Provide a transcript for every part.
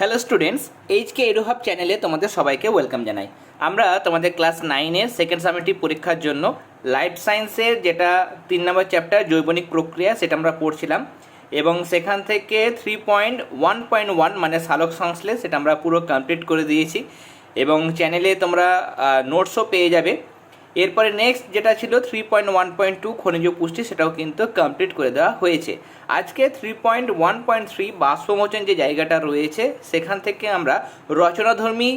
Hello students HK এডুহাব চ্যানেলে তোমাদের সবাইকে ওয়েলকাম জানাই। আমরা তোমাদের ক্লাস নাইনের সেকেন্ড সামেটিভ পরীক্ষার জন্য লাইফ সায়েন্সের যেটা তিন নম্বর চ্যাপ্টার জৈবনিক প্রক্রিয়া, সেটা আমরা পড়ছিলাম। এবং সেখান থেকে three point one point one মানে সালোক সংশ্লেষ, সেটা আমরা পুরো কমপ্লিট করে দিয়েছি। এবং চ্যানেলে তোমরা নোটসও পেয়ে যাবে। এরপরে নেক্সট যেটা ছিল three point one point two খনিজ পুষ্টি, সেটাও কিন্তু কমপ্লিট করে দেওয়া হয়েছে। আজকে three point one point three বাষ্পমোচন যে জায়গাটা রয়েছে, সেখান থেকে আমরা রচনাধর্মী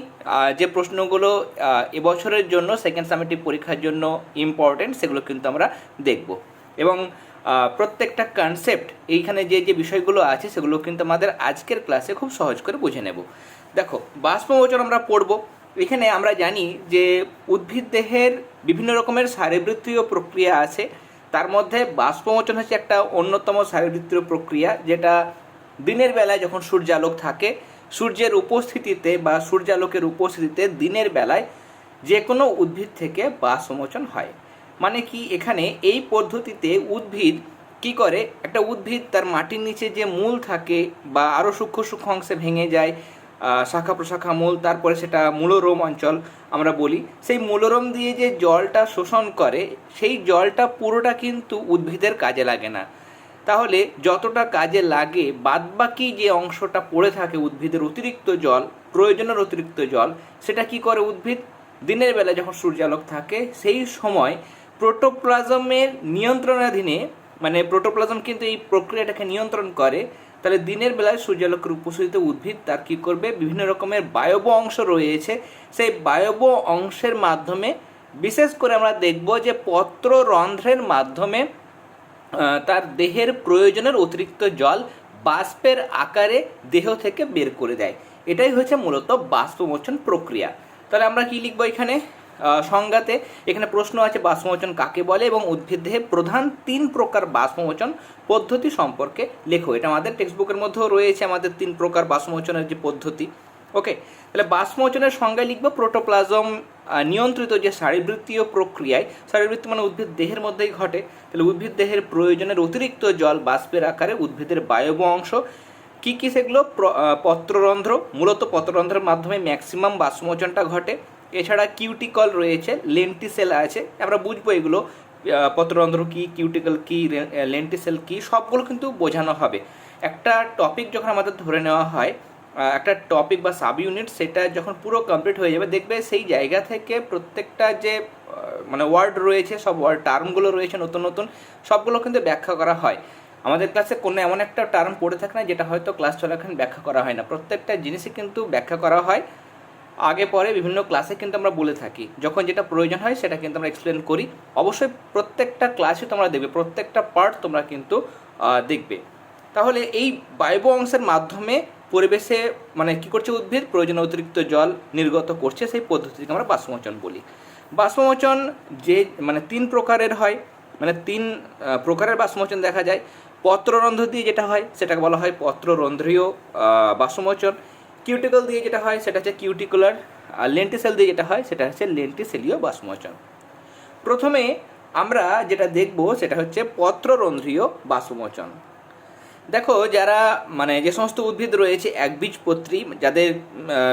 যে প্রশ্নগুলো এবছরের জন্য সেকেন্ড সামেটিভ পরীক্ষার জন্য ইম্পর্টেন্ট সেগুলো কিন্তু আমরা দেখব। এবং প্রত্যেকটা কনসেপ্ট এইখানে যে যে বিষয়গুলো আছে, সেগুলো কিন্তু আমাদের আজকের ক্লাসে খুব সহজ করে বুঝে নেব। দেখো বাষ্পমোচন আমরা পড়ব। এখানে আমরা জানি যে উদ্ভিদ দেহের বিভিন্ন রকমের শারীরবৃত্তীয় প্রক্রিয়া আছে। তার মধ্যে বাষ্পমোচন হচ্ছে একটা অন্যতম শারীরবৃত্তীয় প্রক্রিয়া, যেটা দিনের বেলায় যখন সূর্যালোক থাকে, সূর্যের উপস্থিতিতে বা সূর্যালোকের উপস্থিতিতে দিনের বেলায় যে কোনো উদ্ভিদ থেকে বাষ্পমোচন হয়। মানে কি, এখানে এই পদ্ধতিতে উদ্ভিদ কি করে? একটা উদ্ভিদ তার মাটির নিচে যে মূল থাকে বা আরও সূক্ষ্ম সূক্ষ্ম অংশে ভেঙে যায় শাখা প্রশাখা মূল, তারপরে সেটা মূলরোম অঞ্চল আমরা বলি। সেই মূলরোম দিয়ে যে জলটা শোষণ করে, সেই জলটা পুরোটা কিন্তু উদ্ভিদের কাজে লাগে না। তাহলে যতটা কাজে লাগে, বাদবাকি যে অংশটা পড়ে থাকে উদ্ভিদের অতিরিক্ত জল, প্রয়োজনের অতিরিক্ত জল, সেটা কি করে উদ্ভিদ? দিনের বেলা যখন সূর্যালোক থাকে, সেই সময় প্রোটোপ্লাজমের নিয়ন্ত্রণাধীনে মানে প্রোটোপ্লাজম কিন্তু এই প্রক্রিয়াটাকে নিয়ন্ত্রণ করে তাহলে দিনের বেলায় সূর্যালোকের উপস্থিতিতে উদ্ভিদ তার কী করবে? বিভিন্ন রকমের বায়ব অংশ রয়েছে। সেই বায়ব অংশের মাধ্যমে বিশেষ করে আমরা দেখব যে পত্র রন্ধ্রের মাধ্যমে তার দেহের প্রয়োজনের অতিরিক্ত জল বাষ্পের আকারে দেহ থেকে বের করে দেয়। এটাই হচ্ছে মূলত বাষ্পমোচন প্রক্রিয়া। তাহলে আমরা কি লিখব এখানে? সংজ্ঞাতে এখানে প্রশ্ন আছে বাষ্পমোচন কাকে বলে এবং উদ্ভিদ প্রধান তিন প্রকার বাষ্পমোচন পদ্ধতি সম্পর্কে লেখো। এটা আমাদের টেক্সট বুকের মধ্যেও রয়েছে আমাদের তিন প্রকার বাষ্পমোচনের যে পদ্ধতি। ওকে তাহলে বাষ্পমোচনের সংজ্ঞায় লিখব প্রোটোপ্লাজম নিয়ন্ত্রিত যে শারীরবৃত্তীয় প্রক্রিয়ায়, শারীরবৃত্তি মানে উদ্ভিদ দেহের মধ্যেই ঘটে। তাহলে উদ্ভিদ দেহের প্রয়োজনের অতিরিক্ত জল বাষ্পের আকারে উদ্ভিদের বায়ব অংশ। কী কী সেগুলো? পত্ররন্ধ্র। মূলত পত্ররন্ধ্রের মাধ্যমে ম্যাক্সিমাম বাষ্পমোচনটা ঘটে। এছাড়া কিউটিকল রয়েছে লেন্টিসেল আছে, আমরা বুঝব এগুলো পত্ররন্ধ্র কি কিউটিকল কি লেন্টিসেল কি, সবগুলো কিন্তু বোঝানো হবে। একটা টপিক যখন আমাদের ধরে নেওয়া হয় একটা টপিক বা সাব ইউনিট সেটা যখন পুরো কমপ্লিট হয়ে যাবে, দেখবে সেই জায়গা থেকে প্রত্যেকটা যে মানে ওয়ার্ড রয়েছে, সব ওয়ার্ড টার্মগুলো রয়েছে নতুন নতুন, সবগুলো কিন্তু ব্যাখ্যা করা হয়। আমাদের ক্লাসে কোনো এমন একটা টার্ম পড়ে থাকে না, যেটা হয়তো ক্লাস চলাকালীন ব্যাখ্যা করা হয় না। প্রত্যেকটা জিনিসই কিন্তু ব্যাখ্যা করা হয়। আগে, পরে বিভিন্ন ক্লাসে কিন্তু আমরা বলে থাকি। যখন যেটা প্রয়োজন হয় সেটা কিন্তু আমরা এক্সপ্লেন করি। অবশ্যই প্রত্যেকটা ক্লাসে তোমরা দেখবে, প্রত্যেকটা পার্ট তোমরা কিন্তু দেখবে। তাহলে এই বায়ব অংশের মাধ্যমে পরিবেশে মানে কি করছে উদ্ভিদ? প্রয়োজনীয় অতিরিক্ত জল নির্গত করছে, সেই পদ্ধতিকে আমরা বাষ্পমোচন বলি। বাষ্পমোচন যে মানে তিন প্রকারের হয়। মানে তিন প্রকারের বাষ্পমোচন দেখা যায়। পত্ররন্ধ্র দিয়ে যেটা হয়, সেটাকে বলা হয় পত্ররন্ধ্রীয় বাষ্পমোচন। কিউটিকল দিয়ে যেটা হয়, সেটা হচ্ছে কিউটিকুলার, আর লেন্টিসেল দিয়ে যেটা হয়, সেটা হচ্ছে লেন্টিসেলীয় বাষ্পমোচন। প্রথমে আমরা যেটা দেখব, সেটা হচ্ছে পত্ররন্ধ্রীয় বাষ্পমোচন। দেখো, যারা মানে যে সমস্ত উদ্ভিদ রয়েছে একবীজপত্রী যাদের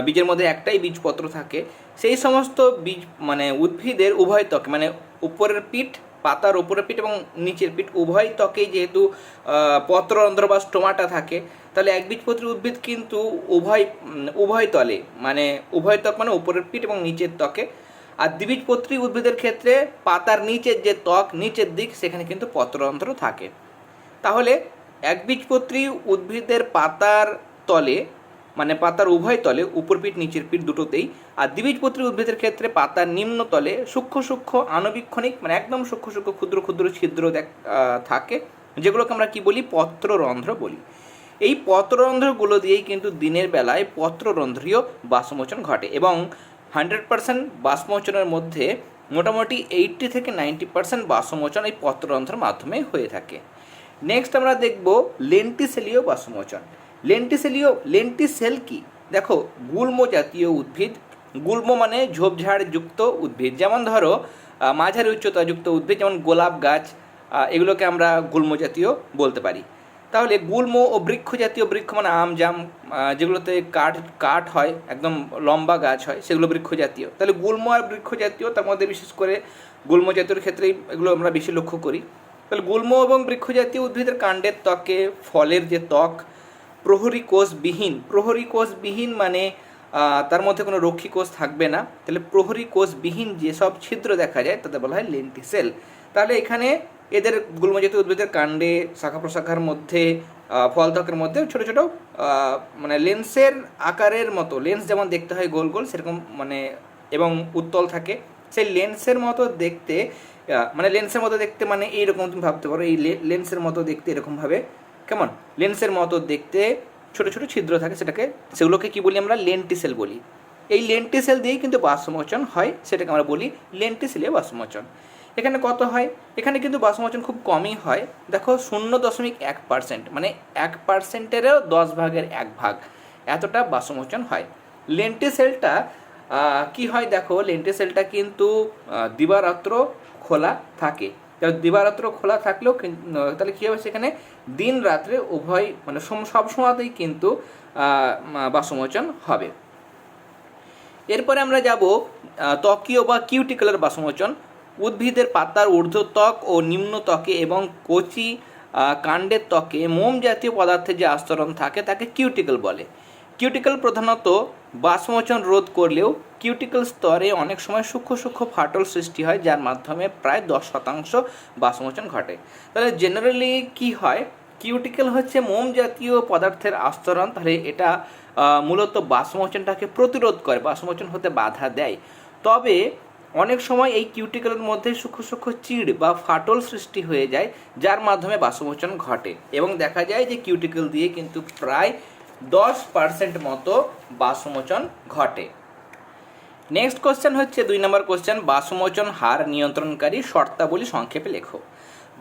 বীজের মধ্যে একটাই বীজপত্র থাকে, সেই সমস্ত বীজ মানে উদ্ভিদের উভয় ত্বকে মানে উপরের পিঠ, পাতার উপরের পিঠ এবং নিচের পিঠ উভয় ত্বকেই যেহেতু পত্ররন্ধ্র বা স্টোমাটা থাকে তাহলে একবীজপত্রী উদ্ভিদ কিন্তু উভয় উভয় তলে মানে উভয় ত্বক মানে উপরের পিঠ এবং নিচের ত্বকে। আর দ্বিবীজপত্রী উদ্ভিদের ক্ষেত্রে পাতার নিচের যে ত্বক, নিচের দিক, সেখানে কিন্তু পত্ররন্ধ্র থাকে। তাহলে একবীজপত্রী উদ্ভিদের পাতার তলে মানে পাতার উভয় তলে, উপর পিঠ, নিচের পিঠ দুটোতেই, আর দ্বিবীজপত্রী উদ্ভিদের ক্ষেত্রে পাতার নিম্ন তলে সূক্ষ্ম সূক্ষ্ম আণবিক্ষণিক মানে একদম সূক্ষ্ম সূক্ষ্ম, ক্ষুদ্র ক্ষুদ্র ছিদ্র থাকে, যেগুলোকে আমরা কি বলি? পত্ররন্ধ্র বলি। এই পত্ররন্ধ্রগুলো দিয়েই কিন্তু দিনের বেলায় পত্ররন্ধ্রীয় বাষ্পমোচন ঘটে এবং হান্ড্রেড পার্সেন্ট বাষ্পমোচনের মধ্যে মোটামুটি এইটটি থেকে নাইনটি পার্সেন্ট বাষ্পমোচন এই পত্ররন্ধ্রের মাধ্যমে হয়ে থাকে। নেক্সট আমরা দেখব লেন্টিসেলীয় বাষ্পমোচন। লেন্টিসেলীয়, লেন্টিসেল কি? দেখো, গুল্ম জাতীয় উদ্ভিদ। গুল্ম মানে ঝোপঝাড় যুক্ত উদ্ভিদ। যেমন ধরো মাঝারি উচ্চতাযুক্ত উদ্ভিদ, যেমন গোলাপ গাছ এগুলোকে আমরা গুল্ম জাতীয় বলতে পারি। তাহলে গুল্ম ও বৃক্ষ জাতীয় বৃক্ষ মানে আম, জাম যেগুলোতে কাঠ কাঠ হয়, একদম লম্বা গাছ হয়, সেগুলো বৃক্ষ জাতীয়। তাহলে গুল্ম আর বৃক্ষ জাতীয়, তার মধ্যে বিশেষ করে গুল্ম জাতীয় ক্ষেত্রেই এগুলো আমরা বেশি লক্ষ্য করি। তাহলে গুল্ম এবং বৃক্ষ জাতীয় উদ্ভিদের কাণ্ডের ত্বকে ফলের যে ত্বক, প্রহরী কোষবিহীন প্রহরী কোষবিহীন মানে তার মধ্যে কোনো রক্ষী কোষ থাকবে না। তাহলে প্রহরী কোষবিহীন যেসব ছিদ্র দেখা যায় তাতে বলা হয় লেন্টিসেল। তাহলে এখানে এদের গুল্মজাতীয় উদ্ভিদের কাণ্ডে শাখা প্রশাখার মধ্যে ফল ত্বকের মধ্যে ছোট ছোট মানে লেন্সের আকারের মতো, লেন্স যেমন দেখতে হয় গোল গোল, সেরকম মানে এবং উত্তল থাকে। সেই লেন্সের মতো দেখতে মানে লেন্সের মতো দেখতে মানে এইরকম তুমি ভাবতে পারো, এই লেন্সের মতো দেখতে এরকমভাবে। কেমন? লেন্সের মতো দেখতে ছোট ছোট ছিদ্র থাকে সেটাকে, সেগুলোকে কি বলি আমরা? লেন্টিসেল বলি। এই লেন্টিসেল দিয়েই কিন্তু বাষ্পমোচন হয়, সেটাকে আমরা বলি লেন্টিসেলীয় বাষ্পমোচন। এখানে কত হয়? এখানে কিন্তু বাষ্পমোচন খুব কমই হয়। দেখো শূন্য দশমিক এক পার্সেন্ট মানে এক পার্সেন্টেরও দশ ভাগের এক ভাগ। এতটা বাষ্পমোচন হয়। লেন্টিসেলটা আহ, কি হয় দেখো? লেন্টিসেলটা কিন্তু দিবারাত্র খোলা থাকে। দিবারাত্র খোলা থাকলেও তাহলে কী হবে সেখানে? দিন রাত্রে উভয় মানে সব সময়তেই কিন্তু বাষ্পমোচন হবে। এরপরে আমরা যাব ত্বকীয় বা কিউটিকুলার বাষ্পমোচন উদ্ভিদের পাতার ঊর্ধ্ব ত্বক ও নিম্ন ত্বকে এবং কচি কাণ্ডের ত্বকে মোম জাতীয় পদার্থের যে আস্তরণ থাকে তাকে কিউটিকল বলে। কিউটিকল প্রধানত বাষ্পমোচন রোধ করলেও কিউটিকল স্তরে অনেক সময় সূক্ষ্ম সূক্ষ্ম ফাটল সৃষ্টি হয়, যার মাধ্যমে প্রায় দশ শতাংশ বাষ্পমোচন ঘটে। তাহলে জেনারেলি কি হয়? কিউটিকল হচ্ছে মোম জাতীয় পদার্থের আস্তরণ, তাহলে এটা মূলত বাষ্পমোচনটাকে প্রতিরোধ করে, বাষ্পমোচন হতে বাধা দেয়। তবে অনেক সময় এই কিউটিকলের মধ্যে সূক্ষ্ম সূক্ষ্ম চিড় বা ফাটল সৃষ্টি হয়ে যায়, যার মাধ্যমে বাষ্পমোচন ঘটে। এবং দেখা যায় যে কিউটিকল দিয়ে কিন্তু প্রায় দশ পার্সেন্ট মতো বাষ্পমোচন ঘটে। নেক্সট কোশ্চেন হচ্ছে, দুই নম্বর কোশ্চেন বাষ্পমোচন হার নিয়ন্ত্রণকারী শর্তাবলী সংক্ষেপে লেখো।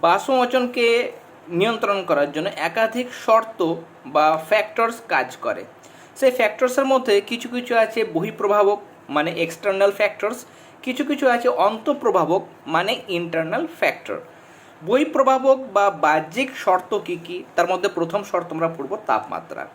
বাষ্পমোচনকে নিয়ন্ত্রণ করার জন্য একাধিক শর্ত বা ফ্যাক্টরস কাজ করে। সেই ফ্যাক্টরসের মধ্যে কিছু কিছু আছে বহিঃপ্রভাবক মানে এক্সটার্নাল ফ্যাক্টরস কিছু কিছু আছে অন্তঃপ্রভাবক মানে ইন্টারনাল ফ্যাক্টর বহিঃপ্রভাবক বা বাহ্যিক শর্ত কী কী? তার মধ্যে প্রথম শর্ত আমরা পড়ব তাপমাত্রা।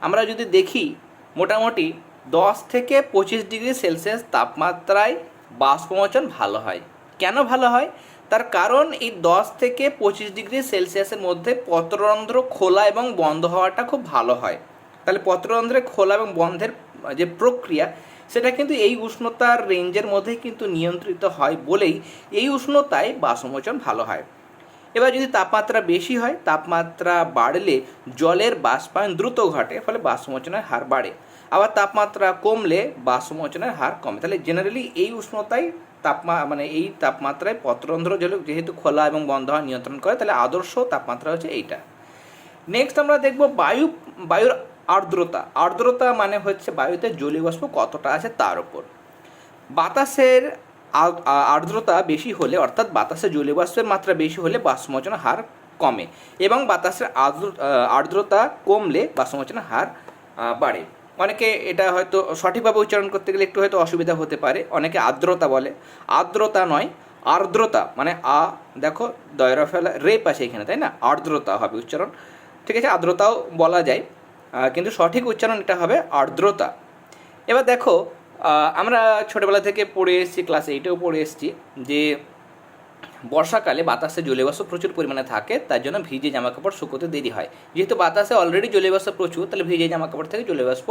আমরা যদি দেখি, মোটামুটি দশ থেকে পঁচিশ ডিগ্রি সেলসিয়াস তাপমাত্রায় বাষ্পমোচন ভালো হয়। কেন ভালো হয়? তার কারণ এই দশ থেকে পঁচিশ ডিগ্রি সেলসিয়াসের মধ্যে পত্ররন্ধ্র খোলা এবং বন্ধ হওয়াটা খুব ভালো হয়। তাহলে পত্ররন্ধ্রে খোলা এবং বন্ধের যে প্রক্রিয়া সেটা কিন্তু এই উষ্ণতার রেঞ্জের মধ্যেই কিন্তু নিয়ন্ত্রিত হয় বলেই এই উষ্ণতায় বাষ্পমোচন ভালো হয়। এবার যদি তাপমাত্রা বেশি হয়, তাপমাত্রা বাড়লে জলের বাষ্পায়ন দ্রুত ঘটে, ফলে বাষ্পমোচনের হার বাড়ে। আবার তাপমাত্রা কমলে বাষ্পমোচনের হার কমে। তাহলে জেনারেলি এই উষ্ণতায় তাপমা মানে এই তাপমাত্রায় পত্রন্ধ্র জল যেহেতু খোলা এবং বন্ধ হওয়া নিয়ন্ত্রণ করে, তাহলে আদর্শ তাপমাত্রা হচ্ছে এইটা। নেক্সট আমরা দেখব বায়ু, বায়ুর আর্দ্রতা। আর্দ্রতা মানে হচ্ছে বায়ুতে জলীয় বাষ্প কতটা আছে তার উপর। বাতাসের আর্দ্রতা বেশি হলে, অর্থাৎ বাতাসে জলীয় বাষ্পের মাত্রা বেশি হলে বাষ্পমোচনের হার কমে এবং বাতাসের আর্দ্র- আর্দ্রতা কমলে বাষ্পমোচনের হার বাড়ে। অনেকে এটা হয়তো সঠিকভাবে উচ্চারণ করতে গেলে একটু হয়তো অসুবিধা হতে পারে। অনেকে আর্দ্রতা বলে। আর্দ্রতা নয়, আর্দ্রতা মানে আ, দেখো দয়রা ফেলা রেপ আছে এখানে, তাই না? আর্দ্রতা হবে উচ্চারণ। ঠিক আছে, আর্দ্রতাও বলা যায়। কিন্তু সঠিক উচ্চারণ এটা হবে আর্দ্রতা। এবার দেখো আমরা ছোটোবেলা থেকে পড়ে এসেছি ক্লাস এইটেও পড়ে এসেছি যে বর্ষাকালে বাতাসে জলীয়বাষ্প প্রচুর পরিমাণে থাকে, তার জন্য ভিজে জামাকাপড় শুকোতে দেরি হয়। যেহেতু বাতাসে অলরেডি জলীয়বাষ্প প্রচুর, তাহলে ভিজে জামাকাপড় থেকে জলীয়বাষ্প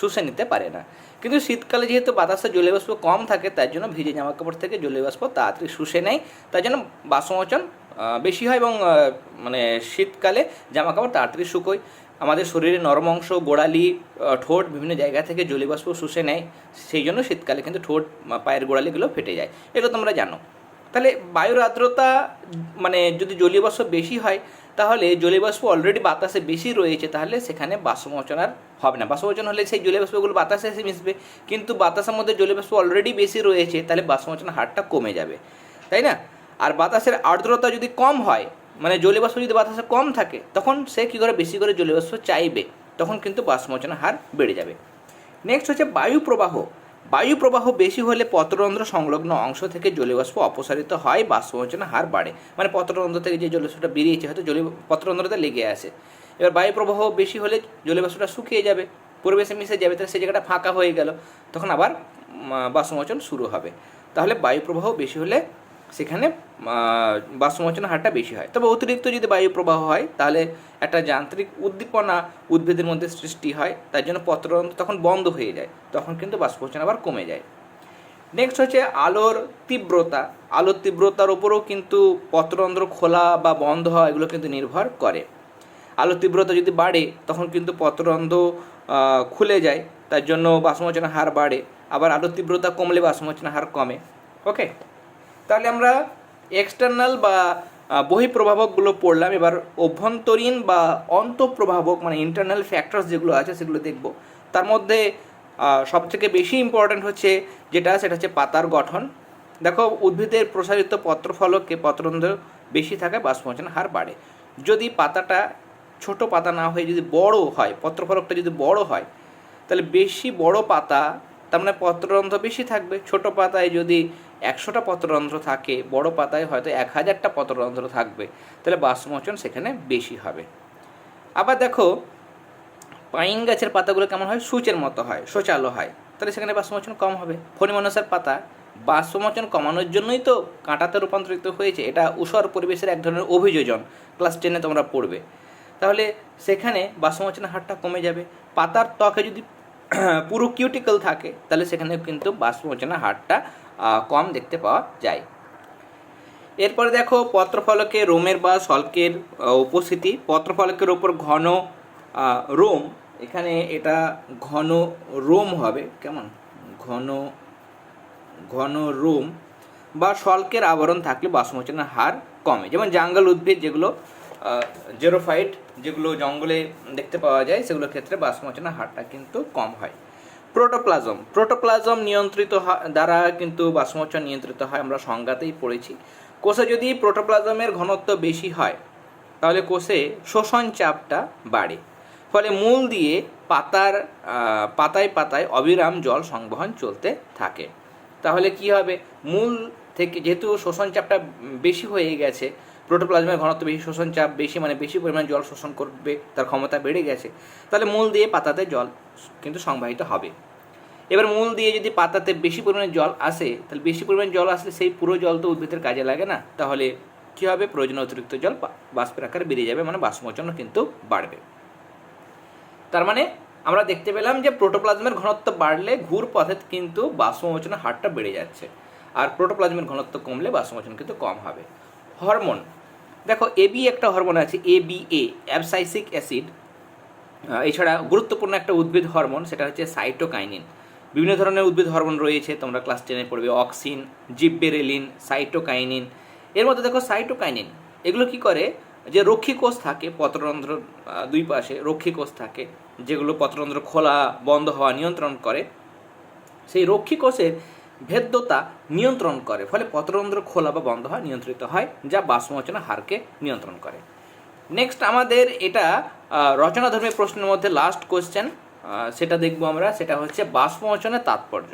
শুষে নিতে পারে না। কিন্তু শীতকালে যেহেতু বাতাসে জলীয়বাষ্প কম থাকে, তার জন্য ভিজে জামাকাপড় থেকে জলীয়বাষ্প তাড়াতাড়ি শুষে নেয়। তার জন্য বাষ্পমোচন বেশি হয় এবং মানে শীতকালে জামাকাপড় তাড়াতাড়ি শুকোয়। আমাদের শরীরে নরম অংশ, গোড়ালি ঠোঁট বিভিন্ন জায়গা থেকে জলীয়বাষ্প শুষে নেয়। সেই জন্য শীতকালে কিন্তু ঠোঁট পায়ের গোড়ালিগুলো ফেটে যায়। এগুলো তোমরা জানো। তাহলে বায়ুর আর্দ্রতা মানে যদি জলীয় বাষ্প বেশি হয়, তাহলে জলীয় বাষ্প অলরেডি বাতাসে বেশি রয়েছে, তাহলে সেখানে বাষ্পমোচন আর হবে না। বাষ্পমোচন হলে সেই জলীয় বাষ্পগুলো বাতাসে এসে মিশবে। কিন্তু বাতাসের মধ্যে জলীয় বাষ্প অলরেডি বেশি রয়েছে, তাহলে বাষ্পমোচনের হারটা কমে যাবে। তাই না? আর বাতাসের আর্দ্রতা যদি কম হয় মানে জলীয় বাষ্প যদি বাতাসে কম থাকে, তখন সে কী করে? বেশি করে জলীয় বাষ্প চাইবে, তখন কিন্তু বাষ্পমোচনের হার বেড়ে যাবে। নেক্সট হচ্ছে বায়ু প্রবাহ। বায়ু প্রবাহ বেশি হলে পত্ররন্ধ্র সংলগ্ন অংশ থেকে জলীয়বাষ্প অপসারিত হয়, বাষ্পমোচনের হার বাড়ে। মানে পত্ররন্ধ্র থেকে যে জলীয়বাষ্পটা বেরিয়েছে, হয়তো জলীয় পত্ররন্ধ্রতে লেগে আসে এবার বায়ু প্রবাহ বেশি হলে জলীয়বাষ্পটা শুকিয়ে যাবে, পরিবেশে মিশে যাবে, তাহলে সেই জায়গাটা ফাঁকা হয়ে গেল। তখন আবার বাষ্পমোচন শুরু হবে। তাহলে বায়ু প্রবাহ বেশি হলে সেখানে আহ, হারটা বেশি হয়। তবে অতিরিক্ত যদি বায়ু প্রবাহ হয় তাহলে একটা যান্ত্রিক উদ্দীপনা উদ্ভিদের মধ্যে সৃষ্টি হয় তার জন্য পত্ররন্ধ্র তখন বন্ধ হয়ে যায় তখন কিন্তু বাষ্পমোচন আবার কমে যায়। নেক্সট হচ্ছে আলোর তীব্রতা। আলোর তীব্রতার উপরেও কিন্তু পত্ররন্ধ্র খোলা বা বন্ধ হওয়া এগুলো কিন্তু নির্ভর করে। আলোর তীব্রতা যদি বাড়ে তখন কিন্তু পত্ররন্ধ্র খুলে যায় তার জন্য বাষ্পমোচনের হার বাড়ে। আবার আলোর তীব্রতা কমলে বাষ্পমোচনের হার কমে। ওকে তাহলে আমরা এক্সটার্নাল বা বহিঃপ্রভাবকগুলো পড়লাম। এবার অভ্যন্তরীণ বা অন্তঃপ্রভাবক মানে ইন্টারনাল ফ্যাক্টরস যেগুলো আছে সেগুলো দেখব। তার মধ্যে সব থেকে বেশি ইম্পর্ট্যান্ট হচ্ছে যেটা, সেটা হচ্ছে পাতার গঠন। দেখো, উদ্ভিদের প্রসারিত পত্রফলকে পত্ররন্ধ্র বেশি থাকায় বাষ্পমোচনের হার বাড়ে। যদি পাতাটা ছোট পাতা না হয়ে যদি বড় হয়, পত্রফলকটা যদি বড় হয়, তাহলে বেশি বড় পাতা, তার মানে পত্ররন্ধ্র বেশি থাকবে। ছোট পাতায় যদি একশোটা পত্ররন্ধ্র থাকে, বড় পাতায় হয়তো এক হাজারটা পত্ররন্ধ্র থাকবে। তাহলে বাষ্পমোচন সেখানে বেশি হবে। আবার দেখো, পাইন গাছের পাতাগুলো কেমন হয়? সূচের মতো হয় সোচালো হয়। তাহলে সেখানে বাষ্পমোচন কম হবে। ফণিমনসার পাতা বাষ্পমোচন কমানোর জন্যই তো কাঁটাতে রূপান্তরিত হয়েছে। এটা উষর পরিবেশের এক ধরনের অভিযোজন। ক্লাস টেনে তোমরা পড়বে। তাহলে সেখানে বাষ্পমোচনের হারটা কমে যাবে। পাতার ত্বকে যদি পুরো কিউটিকল থাকে, তাহলে সেখানে কিন্তু বাষ্পমোচনের হারটা কম দেখতে পাওয়া যায়। এরপরে দেখো পত্রফলকে রোমের বা শল্কের আহ, উপস্থিতি। পত্রফলকের ওপর ঘন রোম। এখানে এটা ঘন রোম হবে কেমন? ঘন ঘন রোম। বা শল্কের আবরণ থাকলে বাষ্পমোচনের হার কমে। যেমন জাঙ্গল উদ্ভিদ যেগুলো জেরোফাইট যেগুলো জঙ্গলে দেখতে পাওয়া যায় সেগুলোর ক্ষেত্রে বাষ্পমোচনের হারটা কিন্তু কম হয়। প্রোটোপ্লাজম। প্রোটোপ্লাজম নিয়ন্ত্রিত দ্বারা কিন্তু বাষ্পমোচন নিয়ন্ত্রিত হয়, আমরা সংজ্ঞাতেই পড়েছি। কোষে যদি প্রোটোপ্লাজমের ঘনত্ব বেশি হয়, তাহলে কোষে শোষণ চাপটা বাড়ে। ফলে মূল দিয়ে পাতার পাতায় পাতায় অবিরাম জল সংবহন চলতে থাকে। তাহলে কি হবে? মূল থেকে যেহেতু শোষণ চাপটা বেশি হয়ে গেছে প্রোটোপ্লাজমের ঘনত্ব বেশি, শোষণ চাপ বেশি মানে বেশি পরিমাণ জল শোষণ করবে, তার ক্ষমতা বেড়ে গেছে, তাহলে মূল দিয়ে পাতাতে জল কিন্তু সংবাহিত হবে। এবার মূল দিয়ে যদি পাতাতে বেশি পরিমাণে জল আসে, তাহলে বেশি পরিমাণে জল আসলে সেই পুরো জল তো উদ্ভিদের কাজে লাগে না, তাহলে কী হবে? প্রয়োজন অতিরিক্ত জল বাষ্পের আকারে বেরিয়ে যাবে মানে বাষ্পমোচন কিন্তু বাড়বে। তার মানে আমরা দেখতে পেলাম যে প্রোটোপ্লাজমের ঘনত্ব বাড়লে ঘুর পথে কিন্তু বাষ্পমোচনের হারটা বেড়ে যাচ্ছে, আর প্রোটোপ্লাজমের ঘনত্ব কমলে বাষ্পমোচন কিন্তু কম হবে। হরমোন। দেখো এবি একটা হরমোন আছে এ বি এ অ্যাবসাইসিক অ্যাসিড এছাড়া গুরুত্বপূর্ণ একটা উদ্ভিদ হরমোন, সেটা হচ্ছে সাইটোকাইনিন বিভিন্ন ধরনের উদ্ভিদ হরমোন রয়েছে, তোমরা ক্লাস টেনে পড়বে অক্সিন জিব্বেরেলিন সাইটোকাইনিন এর মধ্যে দেখো সাইটোকাইনিন এগুলো কি করে? যে রক্ষী কোষ থাকে পত্ররন্ধ্র দুই পাশে রক্ষী কোষ থাকে, যেগুলো পত্ররন্ধ্র খোলা, বন্ধ হওয়া, নিয়ন্ত্রণ করে। সেই রক্ষী কোষের ভেদ্যতা নিয়ন্ত্রণ করে, ফলে পত্ররন্ধ্র খোলা বা বন্ধ হওয়া নিয়ন্ত্রিত হয়, যা বাষ্পমোচনের হারকে নিয়ন্ত্রণ করে। নেক্সট আমাদের এটা রচনাধর্মী প্রশ্নের মধ্যে লাস্ট কোশ্চেন সেটা দেখব আমরা, সেটা হচ্ছে বাষ্পমোচনের তাৎপর্য।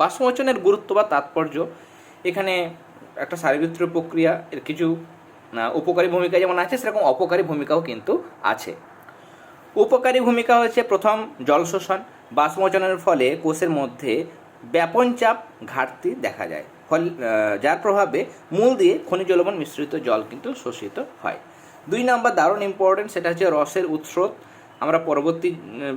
বাষ্পমোচনের গুরুত্ব বা তাৎপর্য, এখানে একটা শারীরবৃত্তীয় প্রক্রিয়া, এর কিছু উপকারী ভূমিকা যেমন আছে, সেরকম অপকারী ভূমিকাও কিন্তু আছে। উপকারী ভূমিকা হচ্ছে প্রথম জল শোষণ বাষ্পমোচনের ফলে কোষের মধ্যে ব্যাপন চাপ ঘাটতি দেখা যায়। ফল যার প্রভাবে মূল দিয়ে খনিজ লবণ মিশ্রিত জল কিন্তু শোষিত হয়। দুই নাম্বার দারুণ ইম্পর্টেন্ট সেটা হচ্ছে রসের উৎস্রোত আমরা পরবর্তী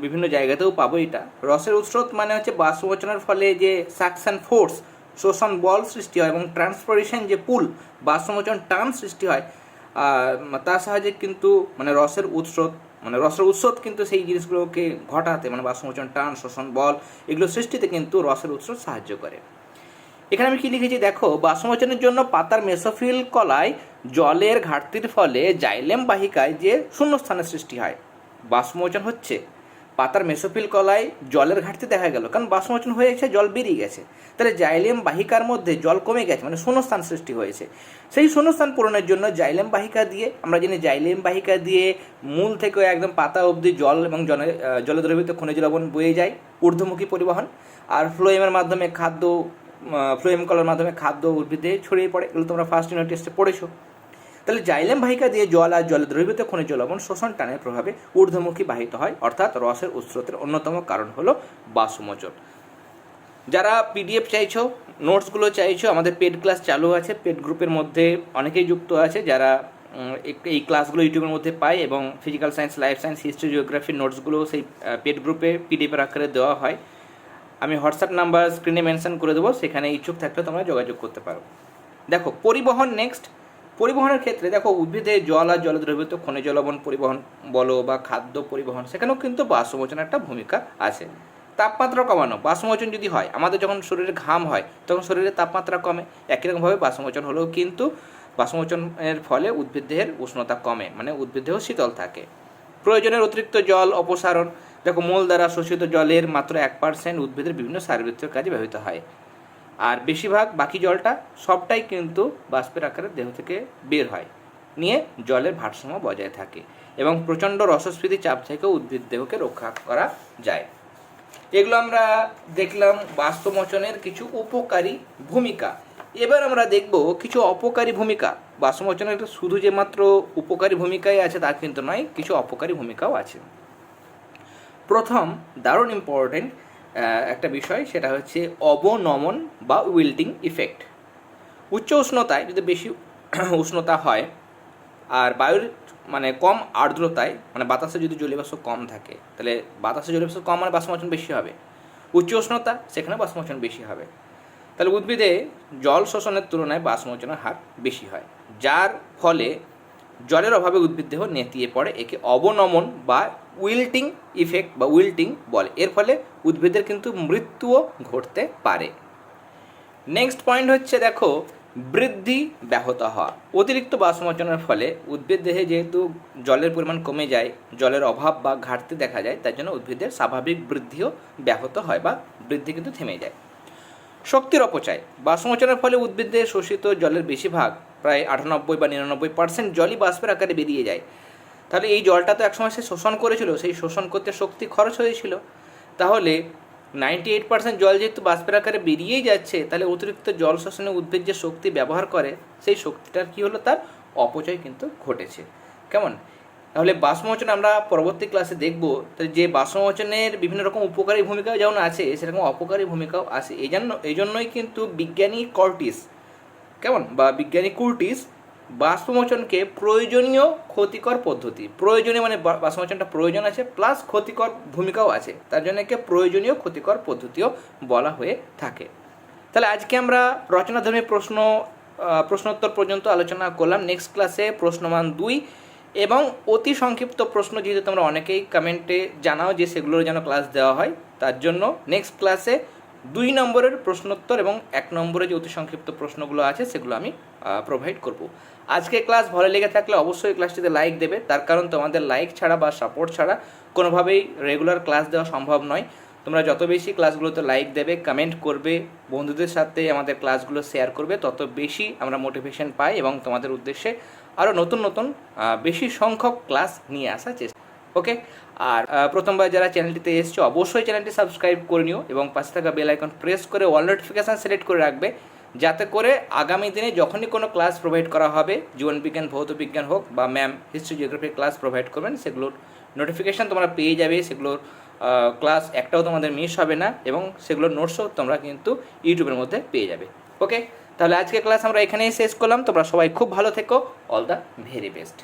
বিভিন্ন জায়গাতেও পাবো এটা। রসের উৎস্রোত মানে হচ্ছে বাষ্পমোচনের ফলে যে সাকশন ফোর্স শোষণ বল সৃষ্টি হয় এবং ট্রান্সপোরেশন যে পুল, বাষ্পমোচন টান সৃষ্টি হয়। তার সাহায্যে কিন্তু মানে রসের উৎস্রোত মানে রসের উৎস কিন্তু সেই জিনিসগুলোকে ঘটাতে মানে বাষ্পমোচন, টান শোষণ বল, এগুলো সৃষ্টিতে কিন্তু রসের উৎস সাহায্য করে। এখানে আমি কি লিখেছি দেখো, বাষ্পমোচনের জন্য পাতার মেসোফিল কলায় জলের ঘাটতির ফলে জাইলেম বাহিকায় যে শূন্যস্থানের সৃষ্টি হয়, বাষ্পমোচন হচ্ছে। পাতার মেসোফিল কলায় জলের ঘাটতি দেখা গেল। কারণ বাষ্পমোচন হয়ে গেছে জল বেরিয়ে গেছে। তাহলে জাইলেম বাহিকার মধ্যে জল কমে গেছে মানে শূন্যস্থান সৃষ্টি হয়েছে। সেই শূন্যস্থান পূরণের জন্য জাইলেম বাহিকা দিয়ে আমরা জানি জাইলেম বাহিকা দিয়ে মূল থেকে একদম পাতা অবধি জল এবং জলে আহ, জলে খনিজ লবণ বয়ে যায় ঊর্ধ্বমুখী পরিবহন। আর ফ্লোয়েমের মাধ্যমে খাদ্য ফ্লোয়েম কলার মাধ্যমে খাদ্য উদ্ভিদে ছড়িয়ে পড়ে। এগুলো তোমরা ফার্স্ট ইউনিট টেস্টে পড়েছো। তাহলে জাইলেম বাহিকা দিয়ে জল আর জলে দ্রবীভূত খনিজ লবণ শোষণ টানের প্রভাবে ঊর্ধ্বমুখী বাহিত হয়, অর্থাৎ রসের উৎস্রোতের অন্যতম কারণ হলো বাষ্পমোচন। যারা পিডিএফ চাইছো, নোটসগুলো চাইছো, আমাদের পেড ক্লাস চালু আছে, পেড গ্রুপের মধ্যে অনেকেই যুক্ত আছে, যারা এই ক্লাসগুলো ইউটিউবের মধ্যে পায় এবং physical science, life science, history জিওগ্রাফির নোটসগুলো সেই পেড গ্রুপে পিডিএফের আকারে দেওয়া হয়। আমি হোয়াটসঅ্যাপ নাম্বার স্ক্রিনে মেনশন করে দেবো, সেখানে ইচ্ছুক থাকলে তোমরা যোগাযোগ করতে পারো। দেখো, পরিবহন নেক্সট পরিবহনের ক্ষেত্রে দেখো উদ্ভিদে জল আর জলে দ্রবীভূত খনিজ লবণ পরিবহন বলো বা খাদ্য পরিবহন, সেখানেও কিন্তু বাষ্পমোচনের একটা ভূমিকা আছে। তাপমাত্রা কমানো, বাষ্পমোচন যদি হয়, আমাদের যখন শরীরে ঘাম হয়, তখন শরীরে তাপমাত্রা কমে। একই রকমভাবে বাষ্পমোচন হলেও কিন্তু বাষ্পমোচনের ফলে উদ্ভিদের উষ্ণতা কমে মানে উদ্ভিদেহ শীতল থাকে। প্রয়োজনের অতিরিক্ত জল, অপসারণ, দেখো মূল দ্বারা শোষিত জলের মাত্র এক পার্সেন্ট উদ্ভিদের বিভিন্ন শারীরবৃত্তীয় কাজে ব্যবহৃত হয়। আর বেশিরভাগ বাকি জলটা সবটাই কিন্তু বাষ্পের আকারে দেহ থেকে বের হয়। নিয়ে জলের ভারসাম্য বজায় থাকে এবং প্রচণ্ড রসস্ফীতি চাপ থেকেও উদ্ভিদ দেহকে রক্ষা করা যায়। এগুলো আমরা দেখলাম বাষ্পমোচনের কিছু উপকারী ভূমিকা। এবার আমরা দেখব কিছু অপকারী ভূমিকা। বাষ্পমোচনের শুধু যে মাত্র উপকারী ভূমিকাই আছে তা কিন্তু নয়, কিছু অপকারী ভূমিকাও আছে। প্রথম, দারুণ ইম্পর্টেন্ট একটা বিষয়, সেটা হচ্ছে অবনমন বা উইল্টিং ইফেক্ট। উচ্চ উষ্ণতায় যদি বেশি উষ্ণতা হয়, আর বায়ুর মানে কম আর্দ্রতায় মানে বাতাসে যদি জলীয়বাষ্প কম থাকে, তাহলে বাতাসে জলীয়বাষ্প কম মানে বাষ্পমোচন বেশি হবে। উচ্চ উষ্ণতা, সেখানে বাষ্পমোচন বেশি হবে। তাহলে উদ্ভিদে জল শোষণের তুলনায় বাষ্পমোচনের হার বেশি হয়, যার ফলে জলের অভাবে উদ্ভিদ দেহ নেতিয়ে পড়ে, একে অবনমন বা উইল্টিং ইফেক্ট বা উইল্টিং বলে। এর ফলে উদ্ভিদের কিন্তু মৃত্যুও ঘটতে পারে। নেক্সট পয়েন্ট হচ্ছে দেখো, বৃদ্ধি ব্যাহত হওয়া। অতিরিক্ত বাষ্পমোচনের ফলে উদ্ভিদ দেহে যেহেতু জলের পরিমাণ কমে যায়, জলের অভাব বা ঘাটতি দেখা যায়, তার জন্য উদ্ভিদের স্বাভাবিক বৃদ্ধিও ব্যাহত হয় বা বৃদ্ধি কিন্তু থেমে যায়। শক্তির অপচয়। বাষ্পমোচনের ফলে উদ্ভিদে শোষিত জলের বেশিরভাগ প্রায় আটানব্বই বা নিরানব্বই পার্সেন্ট জলই বাষ্পের আকারে বেরিয়ে যায়। তাহলে এই জলটা তো একসময় সে শোষণ করেছিল, সেই শোষণ করতে শক্তি খরচ হয়েছিল। তাহলে নাইনটি এইট পার্সেন্ট জল যেহেতু বাষ্পের আকারে বেরিয়েই যাচ্ছে, তাহলে অতিরিক্ত জল শোষণে উদ্ভিদ যে শক্তি ব্যবহার করে, সেই শক্তিটার কী হলো? তার অপচয় কিন্তু ঘটেছে। কেমন? তাহলে বাষ্পমোচন আমরা পরবর্তী ক্লাসে দেখব। যে বাষ্পমোচনের বিভিন্ন রকম উপকারী ভূমিকাও যেমন আছে, সেরকম অপকারী ভূমিকাও আছে। এই জন্য এই জন্যই কিন্তু বিজ্ঞানী কর্টিস কেমন? বা বিজ্ঞানী কুর্টিস বাষ্পমোচনকে প্রয়োজনীয় ক্ষতিকর পদ্ধতি। প্রয়োজনীয় মানে বাষ্পমোচনটা প্রয়োজন আছে প্লাস ক্ষতিকর ভূমিকাও আছে। তার জন্য একে প্রয়োজনীয় ক্ষতিকর পদ্ধতিও বলা হয়ে থাকে। তাহলে আজকে আমরা রচনাধর্মী প্রশ্ন প্রশ্নোত্তর পর্যন্ত আলোচনা করলাম। নেক্সট ক্লাসে প্রশ্নমান দুই এবং অতি সংক্ষিপ্ত প্রশ্ন, যেহেতু তোমরা অনেকেই কমেন্টে জানাও যে সেগুলোর যেন ক্লাস দেওয়া হয়, তার জন্য নেক্সট ক্লাসে দুই নম্বরের প্রশ্নোত্তর এবং এক নম্বরে যে অতি সংক্ষিপ্ত প্রশ্নগুলো আছে, সেগুলো আমি প্রোভাইড করব। আজকে ক্লাস ভালো লেগে থাকলে অবশ্যই ক্লাসটিতে লাইক দেবে। তার কারণ তোমাদের লাইক ছাড়া বা সাপোর্ট ছাড়া কোনোভাবেই রেগুলার ক্লাস দেওয়া সম্ভব নয়। তোমরা যত বেশি ক্লাসগুলোতে লাইক দেবে কমেন্ট করবে, বন্ধুদের সাথে আমাদের ক্লাসগুলো শেয়ার করবে, তত বেশি আমরা মোটিভেশন পাই এবং তোমাদের উদ্দেশ্যে আরও নতুন নতুন বেশি সংখ্যক ক্লাস নিয়ে আসার চেষ্টা ওকে আর প্রথমবার যারা চ্যানেলটিতে এসছো, অবশ্যই চ্যানেলটি সাবস্ক্রাইব করে নিও এবং পাশে থাকা বেল আইকন প্রেস করে অল নোটিফিকেশান সিলেক্ট করে রাখবে। যাতে করে আগামী দিনে যখনই কোনো ক্লাস প্রোভাইড করা হবে জীবনবিজ্ঞান ভৌত বিজ্ঞান হোক বা ma'am history geography class provide করবেন, সেগুলোর নোটিফিকেশান তোমরা পেয়ে যাবে, সেগুলোর ক্লাস একটাও তোমাদের মিস হবে না এবং সেগুলোর নোটসও তোমরা কিন্তু ইউটিউবের মধ্যে পেয়ে যাবে। ওকে তাহলে আজকে ক্লাস আমরা এখানেই শেষ করলাম। তোমরা সবাই খুব ভালো থেকো। All the very best